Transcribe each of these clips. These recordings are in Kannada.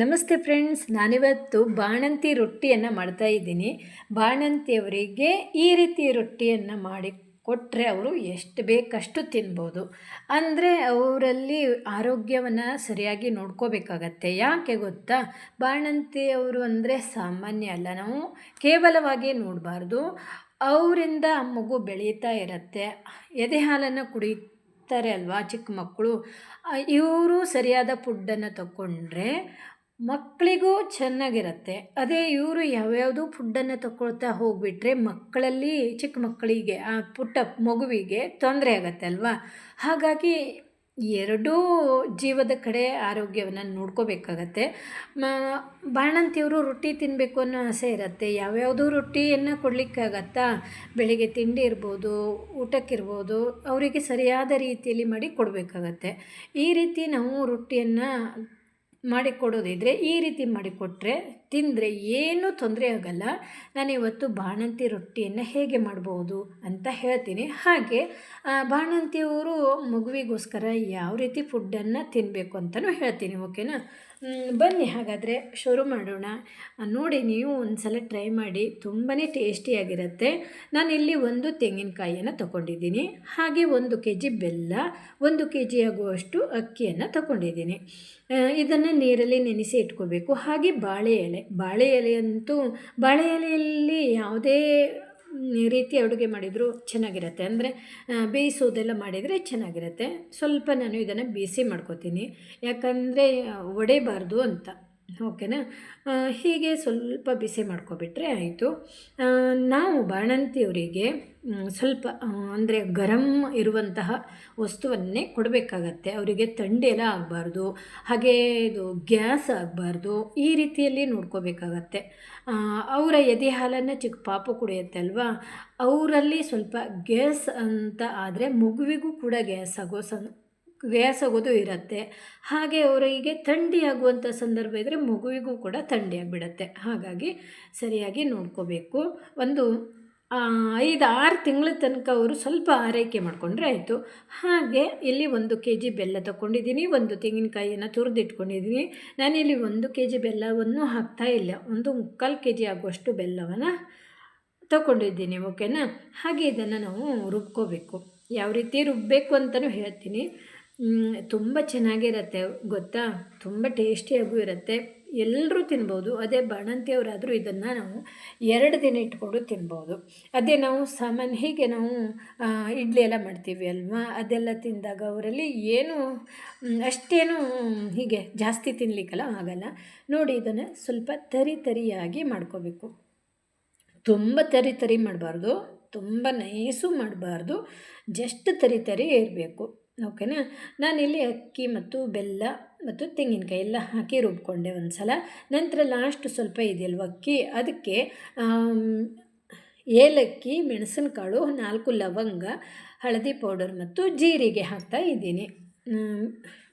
ನಮಸ್ತೆ ಫ್ರೆಂಡ್ಸ್, ನಾನಿವತ್ತು ಬಾಣಂತಿ ರೊಟ್ಟಿಯನ್ನು ಮಾಡ್ತಾ ಇದ್ದೀನಿ. ಬಾಣಂತಿಯವರಿಗೆ ಈ ರೀತಿ ರೊಟ್ಟಿಯನ್ನು ಮಾಡಿ ಕೊಟ್ಟರೆ ಅವರು ಎಷ್ಟು ಬೇಕಷ್ಟು ತಿನ್ಬೋದು. ಅಂದರೆ ಅವರಲ್ಲಿ ಆರೋಗ್ಯವನ್ನು ಸರಿಯಾಗಿ ನೋಡ್ಕೋಬೇಕಾಗತ್ತೆ. ಯಾಕೆ ಗೊತ್ತಾ? ಬಾಣಂತಿಯವರು ಅಂದರೆ ಸಾಮಾನ್ಯ ಅಲ್ಲ. ನಾವು ಕೇವಲವಾಗಿ ನೋಡಬಾರ್ದು. ಅವರಿಂದ ಮಗು ಬೆಳೀತಾ ಇರುತ್ತೆ. ಎದೆ ಹಾಲನ್ನು ಕುಡಿ ಅಲ್ವಾ ಚಿಕ್ಕ ಮಕ್ಕಳು. ಇವರು ಸರಿಯಾದ ಫುಡ್ಡನ್ನು ತಗೊಂಡ್ರೆ ಮಕ್ಕಳಿಗೂ ಚೆನ್ನಾಗಿರುತ್ತೆ. ಅದೇ ಇವರು ಯಾವ್ಯಾವುದೋ ಫುಡ್ಡನ್ನು ತಗೊಳ್ತಾ ಹೋಗಿಬಿಟ್ರೆ ಮಕ್ಕಳಲ್ಲಿ, ಚಿಕ್ಕ ಮಕ್ಕಳಿಗೆ, ಆ ಪುಟ್ಟ ಮಗುವಿಗೆ ತೊಂದರೆ ಆಗತ್ತೆ ಅಲ್ವಾ? ಹಾಗಾಗಿ ಎರಡೂ ಜೀವದ ಕಡೆ ಆರೋಗ್ಯವನ್ನು ನೋಡ್ಕೋಬೇಕಾಗತ್ತೆ. ಬಾಣಂತಿಯವರು ರೊಟ್ಟಿ ತಿನ್ನಬೇಕು ಅನ್ನೋ ಆಸೆ ಇರುತ್ತೆ. ಯಾವ್ಯಾವುದೋ ರೊಟ್ಟಿಯನ್ನು ಕೊಡಲಿಕ್ಕಾಗತ್ತಾ? ಬೆಳಿಗ್ಗೆ ತಿಂಡಿ ಇರ್ಬೋದು, ಊಟಕ್ಕಿರ್ಬೋದು, ಅವರಿಗೆ ಸರಿಯಾದ ರೀತಿಯಲ್ಲಿ ಮಾಡಿ ಕೊಡಬೇಕಾಗತ್ತೆ. ಈ ರೀತಿ ನಾವು ರೊಟ್ಟಿಯನ್ನು ಮಾಡಿಕೊಡೋದಿದ್ರೆ ಈ ರೀತಿ ಮಾಡಿಕೊಟ್ರೆ ತಿಂದರೆ ಏನೂ ತೊಂದರೆ ಆಗಲ್ಲ. ನಾನಿವತ್ತು ಬಾಣಂತಿ ರೊಟ್ಟಿಯನ್ನು ಹೇಗೆ ಮಾಡ್ಬೋದು ಅಂತ ಹೇಳ್ತೀನಿ. ಹಾಗೆ ಬಾಣಂತಿಯವರು ಮಗುವಿಗೋಸ್ಕರ ಯಾವ ರೀತಿ ಫುಡ್ಡನ್ನು ತಿನ್ನಬೇಕು ಅಂತಲೂ ಹೇಳ್ತೀನಿ ಓಕೆನಾ ಬನ್ನಿ ಹಾಗಾದರೆ ಶುರು ಮಾಡೋಣ. ನೋಡಿ ನೀವು ಒಂದು ಸಲ ಟ್ರೈ ಮಾಡಿ ತುಂಬಾ ಟೇಸ್ಟಿಯಾಗಿರುತ್ತೆ ನಾನು ಇಲ್ಲಿ ಒಂದು ತೆಂಗಿನಕಾಯಿಯನ್ನು ತಗೊಂಡಿದ್ದೀನಿ. ಹಾಗೆ ಒಂದು ಕೆ ಜಿ ಬೆಲ್ಲ, ಒಂದು ಕೆ ಜಿ ಆಗುವಷ್ಟು ಅಕ್ಕಿಯನ್ನು ತಗೊಂಡಿದ್ದೀನಿ. ಇದನ್ನು ನೀರಲ್ಲಿ ನೆನೆಸಿ ಇಟ್ಕೋಬೇಕು. ಹಾಗೆ ಬಾಳೆ ಎಲೆ, ಬಾಳೆ ಎಲೆಯಂತೂ, ಬಾಳೆ ಎಲೆಯಲ್ಲಿ ಯಾವುದೇ ರೀತಿ ಅಡುಗೆ ಮಾಡಿದರೂ ಚೆನ್ನಾಗಿರುತ್ತೆ. ಅಂದರೆ ಬೇಯಿಸೋದೆಲ್ಲ ಮಾಡಿದರೆ ಚೆನ್ನಾಗಿರುತ್ತೆ. ಸ್ವಲ್ಪ ನಾನು ಇದನ್ನು ಬೇಯಿಸಿ ಮಾಡ್ಕೋತೀನಿ. ಯಾಕಂದರೆ ಒಡೆಯಬಾರ್ದು ಅಂತ. ಓಕೆನಾ? ಹೀಗೆ ಸ್ವಲ್ಪ ಬಿಸಿ ಮಾಡ್ಕೊಬಿಟ್ರೆ ಆಯಿತು. ನಾವು ಬಾಣಂತಿಯವರಿಗೆ ಸ್ವಲ್ಪ ಅಂದರೆ ಗರಂ ಇರುವಂತಹ ವಸ್ತುವನ್ನೇ ಕೊಡಬೇಕಾಗತ್ತೆ. ಅವರಿಗೆ ಥಂಡಿ ಆಗಬಾರ್ದು, ಹಾಗೇ ಇದು ಗ್ಯಾಸ್ ಆಗಬಾರ್ದು, ಈ ರೀತಿಯಲ್ಲಿ ನೋಡ್ಕೋಬೇಕಾಗತ್ತೆ. ಅವರ ಎದೆ ಹಾಲನ್ನು ಚಿಕ್ಕ ಪಾಪು ಕುಡಿಯುತ್ತೆ ಅಲ್ವಾ? ಅವರಲ್ಲಿ ಸ್ವಲ್ಪ ಗ್ಯಾಸ್ ಅಂತ ಆದರೆ ಮಗುವಿಗೂ ಕೂಡ ಗ್ಯಾಸ್ ಆಗೋ ಸಂ ಗ್ಯಾಸ್ ಆಗೋದು ಇರುತ್ತೆ. ಹಾಗೆ ಅವರಿಗೆ ಥಂಡಿ ಆಗುವಂಥ ಸಂದರ್ಭ ಇದ್ದರೆ ಮಗುವಿಗೂ ಕೂಡ ಥಂಡಿ ಆಗಿಬಿಡತ್ತೆ ಹಾಗಾಗಿ ಸರಿಯಾಗಿ ನೋಡ್ಕೋಬೇಕು. ಒಂದು ಐದು, ಆರು ತಿಂಗಳ ತನಕ ಅವರು ಸ್ವಲ್ಪ ಆರೈಕೆ ಮಾಡಿಕೊಂಡ್ರೆ ಆಯಿತು. ಹಾಗೆ ಇಲ್ಲಿ ಒಂದು ಕೆ ಜಿ ಬೆಲ್ಲ ತಗೊಂಡಿದ್ದೀನಿ ಒಂದು ತೆಂಗಿನಕಾಯಿಯನ್ನು ತುರಿದಿಟ್ಕೊಂಡಿದ್ದೀನಿ. ನಾನಿಲ್ಲಿ ಒಂದು ಕೆ ಜಿ ಬೆಲ್ಲವನ್ನು ಹಾಕ್ತಾ ಇಲ್ಲ. ಒಂದು ಮುಕ್ಕಾಲು ಕೆ ಜಿ ಆಗುವಷ್ಟು ಬೆಲ್ಲವನ್ನು ತಗೊಂಡಿದ್ದೀನಿ ಓಕೆನಾ? ಹಾಗೆ ಇದನ್ನು ನಾವು ರುಬ್ಕೋಬೇಕು. ಯಾವ ರೀತಿ ರುಬ್ಬಬೇಕು ಅಂತಲೂ ಹೇಳ್ತೀನಿ. ತುಂಬ ಚೆನ್ನಾಗಿರುತ್ತೆ, ಗೊತ್ತಾ? ತುಂಬ ಟೇಸ್ಟಿಯಾಗೂ ಇರುತ್ತೆ. ಎಲ್ಲರೂ ತಿನ್ಬೋದು, ಅದೇ ಬಾಣಂತಿಯವರಾದರೂ ಇದನ್ನು ನಾವು ಎರಡು ದಿನ ಇಟ್ಕೊಂಡು ತಿನ್ಬೋದು. ಅದೇ ನಾವು ಸಾಮಾನ್ಯ ಹೀಗೆ ನಾವು ಇಡ್ಲಿ ಎಲ್ಲ ಮಾಡ್ತೀವಿ ಅಲ್ವಾ? ಅದೆಲ್ಲ ತಿಂದಾಗ ಅವರಲ್ಲಿ ಏನು ಅಷ್ಟೇನು ಹೀಗೆ ಜಾಸ್ತಿ ತಿನ್ನಲಿಕ್ಕಲ್ಲ ಆಗಲ್ಲ. ನೋಡಿ ಇದನ್ನು ಸ್ವಲ್ಪ ತರಿ ತರಿಯಾಗಿ ಮಾಡ್ಕೋಬೇಕು. ತುಂಬ ತರಿ ತರಿ ಮಾಡಬಾರ್ದು, ತುಂಬ ನೈಸು ಮಾಡಬಾರ್ದು, ಜಸ್ಟ್ ತರಿ ತರಿ ಇರಬೇಕು. ಓಕೆನಾ? ನಾನಿಲ್ಲಿ ಅಕ್ಕಿ ಮತ್ತು ಬೆಲ್ಲ ಮತ್ತು ತೆಂಗಿನಕಾಯಿ ಎಲ್ಲ ಹಾಕಿ ರುಬ್ಕೊಂಡೆ ಒಂದು ಸಲ ನಂತರ ಲಾಸ್ಟ್ ಸ್ವಲ್ಪ ಇದೆಯಲ್ವ ಅಕ್ಕಿ? ಅದಕ್ಕೆ ಏಲಕ್ಕಿ, ಮೆಣಸಿನಕಾಳು, ನಾಲ್ಕು ಲವಂಗ, ಹಳದಿ ಪೌಡರ್ ಮತ್ತು ಜೀರಿಗೆ ಹಾಕ್ತಾ ಇದ್ದೀನಿ.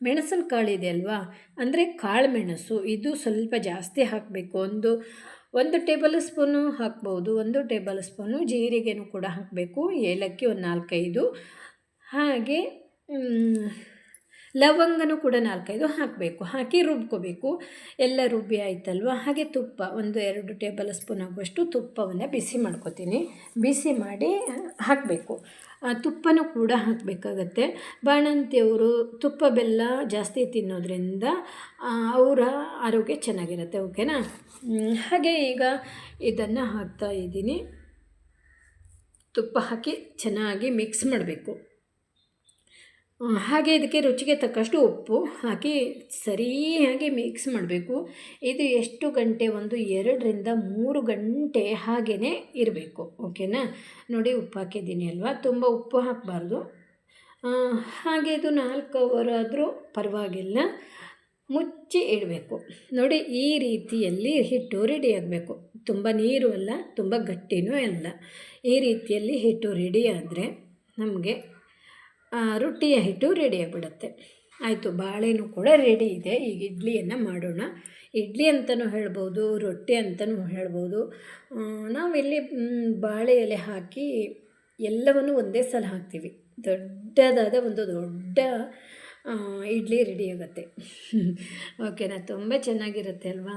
ಮೆಣಸಿನಕಾಳು ಇದೆ ಅಲ್ವಾ ಅಂದರೆ ಕಾಳು ಮೆಣಸು ಇದು ಸ್ವಲ್ಪ ಜಾಸ್ತಿ ಹಾಕಬೇಕು. ಒಂದು ಒಂದು ಟೇಬಲ್ ಸ್ಪೂನು ಹಾಕ್ಬೋದು. ಒಂದು ಟೇಬಲ್ ಸ್ಪೂನು ಜೀರಿಗೆನೂ ಕೂಡ ಹಾಕಬೇಕು. ಏಲಕ್ಕಿ ಒಂದು ನಾಲ್ಕೈದು. ಹಾಗೆ ಲವಂಗನೂ ಕೂಡ ನಾಲ್ಕೈದು ಹಾಕಬೇಕು. ಹಾಕಿ ರುಬ್ಕೋಬೇಕು. ಎಲ್ಲ ರುಬ್ಬಿ ಆಯ್ತಲ್ವ? ಹಾಗೆ ತುಪ್ಪ, ಒಂದು ಎರಡು ಟೇಬಲ್ ಸ್ಪೂನ್ ಆಗುವಷ್ಟು ತುಪ್ಪವನ್ನು ಬಿಸಿ ಮಾಡ್ಕೊತೀನಿ. ಬಿಸಿ ಮಾಡಿ ಹಾಕಬೇಕು. ತುಪ್ಪನೂ ಕೂಡ ಹಾಕಬೇಕಾಗತ್ತೆ. ಬಾಣಂತಿಯವರು ತುಪ್ಪ ಬೆಲ್ಲ ಜಾಸ್ತಿ ತಿನ್ನೋದ್ರಿಂದ ಅವರ ಆರೋಗ್ಯ ಚೆನ್ನಾಗಿರುತ್ತೆ, ಓಕೆನಾ? ಹಾಗೆ ಈಗ ಇದನ್ನು ಹಾಕ್ತಾ ಇದ್ದೀನಿ. ತುಪ್ಪ ಹಾಕಿ ಚೆನ್ನಾಗಿ ಮಿಕ್ಸ್ ಮಾಡಬೇಕು. ಹಾಗೆ ಇದಕ್ಕೆ ರುಚಿಗೆ ತಕ್ಕಷ್ಟು ಉಪ್ಪು ಹಾಕಿ ಸರಿಯಾಗಿ ಮಿಕ್ಸ್ ಮಾಡಬೇಕು. ಇದು ಎಷ್ಟು ಗಂಟೆ? ಒಂದು ಎರಡರಿಂದ ಮೂರು ಗಂಟೆ ಹಾಗೇ ಇರಬೇಕು. ಓಕೆನಾ ನೋಡಿ ಉಪ್ಪು ಹಾಕಿದ್ದೀನಿ ಅಲ್ವಾ? ತುಂಬ ಉಪ್ಪು ಹಾಕಬಾರ್ದು. ಹಾಗೆ ಇದು ನಾಲ್ಕು ಅವರ್ ಆದರೂ ಪರವಾಗಿಲ್ಲ. ಮುಚ್ಚಿ ಇಡಬೇಕು. ನೋಡಿ ಈ ರೀತಿಯಲ್ಲಿ ಹಿಟ್ಟು ರೆಡಿ ಆಗಬೇಕು. ತುಂಬ ನೀರು ಅಲ್ಲ, ತುಂಬ ಗಟ್ಟಿನೂ ಅಲ್ಲ. ಈ ರೀತಿಯಲ್ಲಿ ಹಿಟ್ಟು ರೆಡಿ ಆದರೆ ನಮಗೆ ರೊಟ್ಟಿಯ ಹಿಟ್ಟು ರೆಡಿ ಆಗಿಬಿಡುತ್ತೆ. ಆಯಿತು, ಬಾಳೆನೂ ಕೂಡ ರೆಡಿ ಇದೆ. ಈಗ ಇಡ್ಲಿಯನ್ನು ಮಾಡೋಣ. ಇಡ್ಲಿ ಅಂತಲೂ ಹೇಳ್ಬೋದು, ರೊಟ್ಟಿ ಅಂತಲೂ ಹೇಳ್ಬೋದು. ನಾವಿಲ್ಲಿ ಬಾಳೆ ಎಲೆ ಹಾಕಿ ಎಲ್ಲವನ್ನು ಒಂದೇ ಸಲ ಹಾಕ್ತೀವಿ. ದೊಡ್ಡದಾದ ಒಂದು ದೊಡ್ಡ ಇಡ್ಲಿ ರೆಡಿ ಆಗುತ್ತೆ. ಓಕೆನಾ ತುಂಬ ಚೆನ್ನಾಗಿರುತ್ತೆ ಅಲ್ವಾ?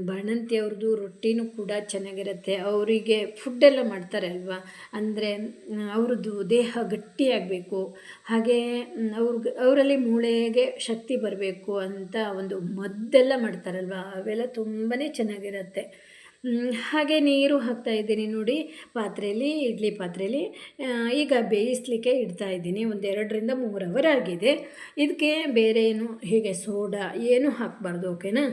ಬಾಣಂತಿ ಅವ್ರದ್ದು ರೊಟ್ಟಿನೂ ಕೂಡ ಚೆನ್ನಾಗಿರುತ್ತೆ. ಅವರಿಗೆ ಫುಡ್ಡೆಲ್ಲ ಮಾಡ್ತಾರೆ ಅಲ್ವಾ? ಅಂದರೆ ಅವ್ರದ್ದು ದೇಹ ಗಟ್ಟಿಯಾಗಬೇಕು ಹಾಗೆ ಅವ್ರಿಗೆ, ಅವರಲ್ಲಿ ಮೂಳೆಗೆ ಶಕ್ತಿ ಬರಬೇಕು ಅಂತ ಒಂದು ಮದ್ದೆಲ್ಲ ಮಾಡ್ತಾರಲ್ವ? ಅವೆಲ್ಲ ತುಂಬಾ ಚೆನ್ನಾಗಿರುತ್ತೆ. ಹಾಗೆ ನೀರು ಹಾಕ್ತಾ ಇದ್ದೀನಿ ನೋಡಿ ಪಾತ್ರೆಯಲ್ಲಿ, ಇಡ್ಲಿ ಪಾತ್ರೆಯಲ್ಲಿ. ಈಗ ಬೇಯಿಸ್ಲಿಕ್ಕೆ ಇಡ್ತಾ ಇದ್ದೀನಿ ಒಂದು ಎರಡರಿಂದ ಮೂರು ಅವರ್ ಆಗಿದೆ. ಇದಕ್ಕೆ ಬೇರೆ ಏನು, ಹೀಗೆ ಸೋಡಾ ಏನೂ ಹಾಕಬಾರ್ದು, ಓಕೆನಾ?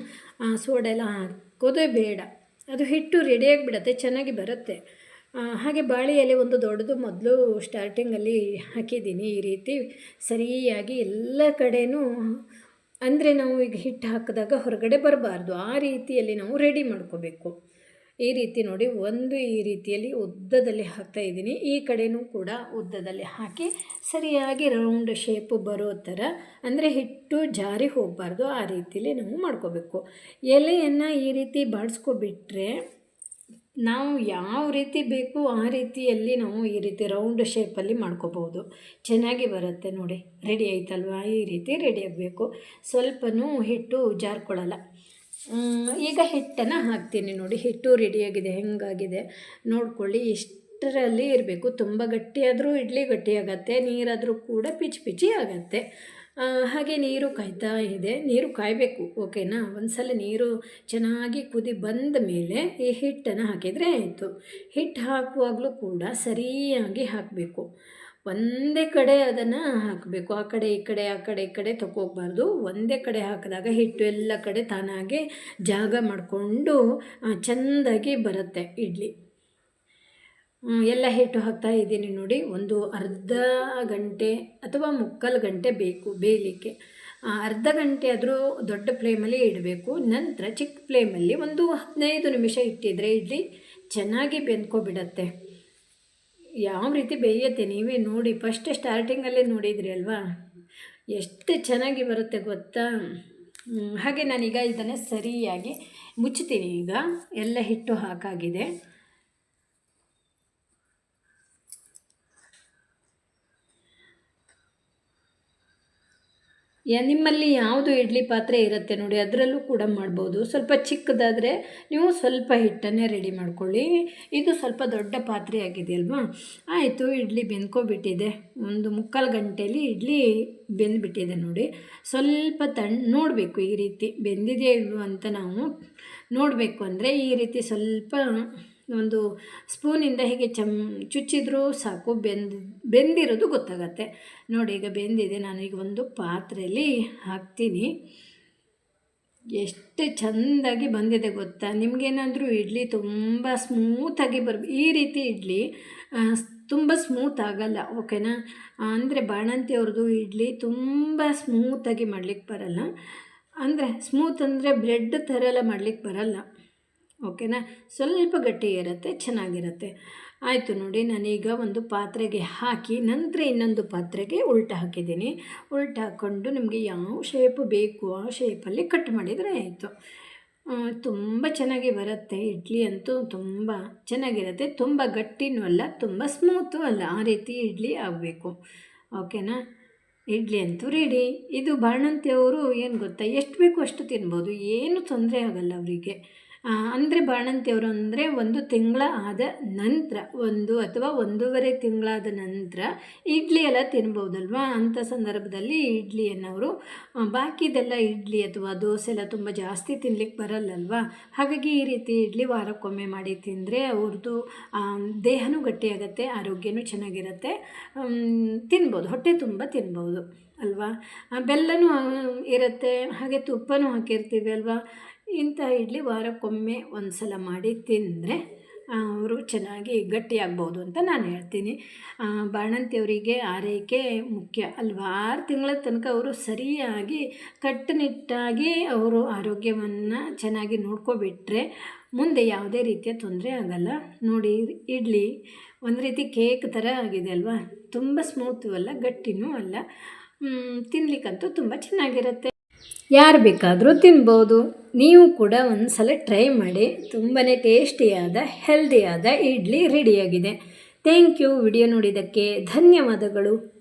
ಸೋಡಾ ಎಲ್ಲ ಹಾಕೋದೇ ಬೇಡ. ಅದು ಹಿಟ್ಟು ರೆಡಿಯಾಗಿಬಿಡತ್ತೆ ಚೆನ್ನಾಗಿ ಬರುತ್ತೆ. ಹಾಗೆ ಬಾಳೆಯಲ್ಲಿ ಒಂದು ದೊಡ್ಡದು ಮೊದಲು ಸ್ಟಾರ್ಟಿಂಗಲ್ಲಿ ಹಾಕಿದ್ದೀನಿ ಈ ರೀತಿ. ಸರಿಯಾಗಿ ಎಲ್ಲ ಕಡೆಯೂ ಅಂದರೆ ನಾವು ಈಗ ಹಿಟ್ಟು ಹಾಕಿದಾಗ ಹೊರಗಡೆ ಬರಬಾರ್ದು. ಆ ರೀತಿಯಲ್ಲಿ ನಾವು ರೆಡಿ ಮಾಡ್ಕೋಬೇಕು. ಈ ರೀತಿ ನೋಡಿ ಒಂದು ಈ ರೀತಿಯಲ್ಲಿ ಉದ್ದದಲ್ಲಿ ಹಾಕ್ತಾ ಇದ್ದೀನಿ. ಈ ಕಡೆಯೂ ಕೂಡ ಉದ್ದದಲ್ಲಿ ಹಾಕಿ ಸರಿಯಾಗಿ ರೌಂಡ್ ಶೇಪ್ ಬರೋ ಥರ, ಅಂದರೆ ಹಿಟ್ಟು ಜಾರಿ ಹೋಗಬಾರ್ದು. ಆ ರೀತಿಯಲ್ಲಿ ನಾವು ಮಾಡ್ಕೋಬೇಕು. ಎಲೆಯನ್ನು ಈ ರೀತಿ ಬಾಡಿಸ್ಕೊಬಿಟ್ರೆ ನಾವು ಯಾವ ರೀತಿ ಬೇಕು ಆ ರೀತಿಯಲ್ಲಿ ನಾವು ಈ ರೀತಿ ರೌಂಡ್ ಶೇಪಲ್ಲಿ ಮಾಡ್ಕೋಬೋದು ಚೆನ್ನಾಗಿ ಬರುತ್ತೆ ನೋಡಿ. ರೆಡಿ ಆಯ್ತಲ್ವಾ? ಈ ರೀತಿ ರೆಡಿ ಆಗಬೇಕು. ಸ್ವಲ್ಪನೂ ಹಿಟ್ಟು ಜಾರ್ಕೊಳ್ಳಲ್ಲ. ಈಗ ಹಿಟ್ಟನ್ನು ಹಾಕ್ತೀನಿ ನೋಡಿ. ಹಿಟ್ಟು ರೆಡಿಯಾಗಿದೆ ಹೆಂಗಾಗಿದೆ? ನೋಡ್ಕೊಳ್ಳಿ, ಇಷ್ಟರಲ್ಲಿ ಇರಬೇಕು. ತುಂಬ ಗಟ್ಟಿಯಾದರೂ ಇಡ್ಲಿ ಗಟ್ಟಿಯಾಗತ್ತೆ ನೀರಾದರೂ ಕೂಡ ಪಿಚ್ ಪಿಚಿ ಆಗತ್ತೆ. ಹಾಗೆ ನೀರು ಕಾಯ್ತಾ ಇದೆ. ನೀರು ಕಾಯಬೇಕು, ಓಕೆನಾ? ಒಂದ್ಸಲ ನೀರು ಚೆನ್ನಾಗಿ ಕುದಿ ಬಂದ ಮೇಲೆ ಈ ಹಿಟ್ಟನ್ನು ಹಾಕಿದರೆ ಆಯಿತು. ಹಿಟ್ಟು ಹಾಕುವಾಗಲೂ ಕೂಡ ಸರಿಯಾಗಿ ಹಾಕಬೇಕು. ಒಂದೇ ಕಡೆ ಅದನ್ನು ಹಾಕಬೇಕು. ಆ ಕಡೆ, ಈ ಕಡೆ, ಆ ಕಡೆ, ಈ ಕಡೆ ತಗೋಗ್ಬಾರ್ದು ಒಂದೇ ಕಡೆ ಹಾಕಿದಾಗ ಹಿಟ್ಟು ಎಲ್ಲ ಕಡೆ ತಾನಾಗೆ ಜಾಗ ಮಾಡಿಕೊಂಡು ಚೆಂದಾಗಿ ಬರುತ್ತೆ ಇಡ್ಲಿ. ಎಲ್ಲ ಹಿಟ್ಟು ಹಾಕ್ತಾ ಇದ್ದೀನಿ ನೋಡಿ. ಒಂದು ಅರ್ಧ ಗಂಟೆ ಅಥವಾ ಮುಕ್ಕಾಲು ಗಂಟೆ ಬೇಕು ಬೇಯಲಿಕ್ಕೆ. ಅರ್ಧ ಗಂಟೆ ಆದರೂ ದೊಡ್ಡ ಫ್ಲೇಮಲ್ಲಿ ಇಡಬೇಕು. ನಂತರ ಚಿಕ್ಕ ಫ್ಲೇಮಲ್ಲಿ ಒಂದು ಹದಿನೈದು ನಿಮಿಷ ಇಟ್ಟಿದ್ರೆ ಇಡ್ಲಿ ಚೆನ್ನಾಗಿ ಬೆಂದ್ಕೊಬಿಡತ್ತೆ. ಯಾವ ರೀತಿ ಬೇಯುತ್ತೆ ನೀವೇ ನೋಡಿ ಫಸ್ಟ್ ಸ್ಟಾರ್ಟಿಂಗಲ್ಲೇ ನೋಡಿದ್ರಿ ಅಲ್ವಾ? ಎಷ್ಟು ಚೆನ್ನಾಗಿ ಬರುತ್ತೆ ಗೊತ್ತಾ? ಹಾಗೆ ನಾನೀಗ ಇದನ್ನು ಸರಿಯಾಗಿ ಮುಚ್ಚುತ್ತೀನಿ ಈಗ. ಎಲ್ಲ ಹಿಟ್ಟು ಹಾಕಾಗಿದೆ. ನಿಮ್ಮಲ್ಲಿ ಯಾವುದು ಇಡ್ಲಿ ಪಾತ್ರೆ ಇರುತ್ತೆ ನೋಡಿ, ಅದರಲ್ಲೂ ಕೂಡ ಮಾಡ್ಬೋದು. ಸ್ವಲ್ಪ ಚಿಕ್ಕದಾದರೆ ನೀವು ಸ್ವಲ್ಪ ಹಿಟ್ಟನ್ನೇ ರೆಡಿ ಮಾಡ್ಕೊಳ್ಳಿ. ಇದು ಸ್ವಲ್ಪ ದೊಡ್ಡ ಪಾತ್ರೆ ಆಗಿದೆಯಲ್ವಾ? ಆಯಿತು, ಇಡ್ಲಿ ಬೆಂದ್ಕೊಬಿಟ್ಟಿದೆ. ಒಂದು ಮುಕ್ಕಾಲು ಗಂಟೆಯಲ್ಲಿ ಇಡ್ಲಿ ಬೆಂದ್ಬಿಟ್ಟಿದೆ ನೋಡಿ. ಸ್ವಲ್ಪ ತಣ್ಣ ನೋಡಬೇಕು ಈ ರೀತಿ ಬೆಂದಿದೆಯೋ ಇಲ್ವೋ ಅಂತ ನಾವು ನೋಡಬೇಕು. ಅಂದರೆ ಈ ರೀತಿ ಸ್ವಲ್ಪ ಒಂದು ಸ್ಪೂನಿಂದ ಹೀಗೆ ಚಮ್ ಚುಚ್ಚಿದ್ರೂ ಸಾಕು, ಬೆಂದು, ಬೆಂದಿರೋದು ಗೊತ್ತಾಗತ್ತೆ. ನೋಡಿ, ಈಗ ಬೆಂದಿದೆ, ನಾನು ಈಗ ಒಂದು ಪಾತ್ರೆಯಲ್ಲಿ ಹಾಕ್ತೀನಿ. ಎಷ್ಟು ಚೆಂದಾಗಿ ಬಂದಿದೆ ಗೊತ್ತಾ? ನಿಮಗೇನಾದರೂ ಇಡ್ಲಿ ತುಂಬ ಸ್ಮೂತಾಗಿ ಬರ್, ಈ ರೀತಿ ಇಡ್ಲಿ ತುಂಬ ಸ್ಮೂತ್ ಆಗಲ್ಲ ಓಕೆನಾ ಅಂದರೆ ಬಾಣಂತಿ ಅವ್ರದ್ದು ಇಡ್ಲಿ ತುಂಬ ಸ್ಮೂತಾಗಿ ಮಾಡ್ಲಿಕ್ಕೆ ಬರಲ್ಲ. ಅಂದರೆ ಸ್ಮೂತ್ ಅಂದರೆ ಬ್ರೆಡ್ ಥರ ಎಲ್ಲ ಮಾಡ್ಲಿಕ್ಕೆ ಬರಲ್ಲ. ಓಕೆನಾ? ಸ್ವಲ್ಪ ಗಟ್ಟಿ ಇರುತ್ತೆ, ಚೆನ್ನಾಗಿರುತ್ತೆ. ಆಯಿತು ನೋಡಿ, ನಾನೀಗ ಒಂದು ಪಾತ್ರೆಗೆ ಹಾಕಿ, ನಂತರ ಇನ್ನೊಂದು ಪಾತ್ರೆಗೆ ಉಲ್ಟ ಹಾಕಿದ್ದೀನಿ. ಉಲ್ಟ ಹಾಕ್ಕೊಂಡು ನಿಮಗೆ ಯಾವ ಶೇಪ್ ಬೇಕು, ಆ ಶೇಪಲ್ಲಿ ಕಟ್ ಮಾಡಿದರೆ ಆಯಿತು. ತುಂಬ ಚೆನ್ನಾಗಿ ಬರುತ್ತೆ. ಇಡ್ಲಿ ಅಂತೂ ತುಂಬ ಚೆನ್ನಾಗಿರುತ್ತೆ. ತುಂಬ ಗಟ್ಟಿನೂ ಅಲ್ಲ, ತುಂಬ ಸ್ಮೂತು ಅಲ್ಲ. ಆ ರೀತಿ ಇಡ್ಲಿ ಆಗಬೇಕು. ಓಕೆನಾ? ಇಡ್ಲಿ ಅಂತೂ ರೆಡಿ ಇದು ಬಾಣಂತಿಯವರು ಏನು ಗೊತ್ತಾ? ಎಷ್ಟು ಬೇಕು ಅಷ್ಟು ತಿನ್ಬೋದು. ಏನು ತೊಂದರೆ ಆಗಲ್ಲ ಅವರಿಗೆ. ಅಂದರೆ ಬಾಣಂತಿಯವರು ಅಂದರೆ ಒಂದು ತಿಂಗಳ ಆದ ನಂತರ, ಒಂದು ಅಥವಾ ಒಂದೂವರೆ ತಿಂಗಳಾದ ನಂತರ ಇಡ್ಲಿ ಎಲ್ಲ ತಿನ್ಬೋದಲ್ವಾ? ಅಂಥ ಸಂದರ್ಭದಲ್ಲಿ ಇಡ್ಲಿಯನ್ನು ಅವರು ಬಾಕಿದೆಲ್ಲ ಇಡ್ಲಿ ಅಥವಾ ದೋಸೆ ಎಲ್ಲ ತುಂಬ ಜಾಸ್ತಿ ತಿನ್ಲಿಕ್ಕೆ ಬರಲ್ಲಲ್ವಾ? ಹಾಗಾಗಿ ಈ ರೀತಿ ಇಡ್ಲಿ ವಾರಕ್ಕೊಮ್ಮೆ ಮಾಡಿ ತಿಂದರೆ ಅವ್ರದ್ದು ದೇಹನೂ ಗಟ್ಟಿಯಾಗತ್ತೆ, ಆರೋಗ್ಯನೂ ಚೆನ್ನಾಗಿರುತ್ತೆ ತಿನ್ಬೋದು, ಹೊಟ್ಟೆ ತುಂಬ ತಿನ್ಬೋದು, ಅಲ್ವಾ? ಬೆಲ್ಲನೂ ಇರುತ್ತೆ, ಹಾಗೆ ತುಪ್ಪನೂ ಹಾಕಿರ್ತೀವಿ ಅಲ್ವಾ? ಇಂಥ ಇಡ್ಲಿ ವಾರಕ್ಕೊಮ್ಮೆ ಒಂದು ಸಲ ಮಾಡಿ ತಿಂದರೆ ಅವರು ಚೆನ್ನಾಗಿ ಗಟ್ಟಿಯಾಗ್ಬೋದು ಅಂತ ನಾನು ಹೇಳ್ತೀನಿ. ಬಾಣಂತಿಯವರಿಗೆ ಆರೈಕೆ ಮುಖ್ಯ ಅಲ್ವಾ? ಆರು ತಿಂಗಳ ತನಕ ಅವರು ಸರಿಯಾಗಿ ಕಟ್ಟುನಿಟ್ಟಾಗಿ ಅವರು ಆರೋಗ್ಯವನ್ನು ಚೆನ್ನಾಗಿ ನೋಡ್ಕೊಬಿಟ್ರೆ ಮುಂದೆ ಯಾವುದೇ ರೀತಿಯ ತೊಂದರೆ ಆಗಲ್ಲ. ನೋಡಿ, ಇಡ್ಲಿ ಒಂದು ರೀತಿ ಕೇಕ್ ಥರ ಆಗಿದೆ ಅಲ್ವಾ? ತುಂಬ ಸ್ಮೂತು ಅಲ್ಲ, ಗಟ್ಟಿನೂ ಅಲ್ಲ. ತಿನ್ನಲಿಕ್ಕಂತೂ ತುಂಬ ಚೆನ್ನಾಗಿರುತ್ತೆ. ಯಾರು ಬೇಕಾದರೂ ತಿನ್ಬೋದು. ನೀವು ಕೂಡ ಒಂದು ಸಲ ಟ್ರೈ ಮಾಡಿ ತುಂಬಾ ಟೇಸ್ಟಿಯಾದ ಹೆಲ್ದಿಯಾದ ಇಡ್ಲಿ ರೆಡಿಯಾಗಿದೆ ಥ್ಯಾಂಕ್ ಯು ವಿಡಿಯೋ ನೋಡಿದ್ದಕ್ಕೆ ಧನ್ಯವಾದಗಳು.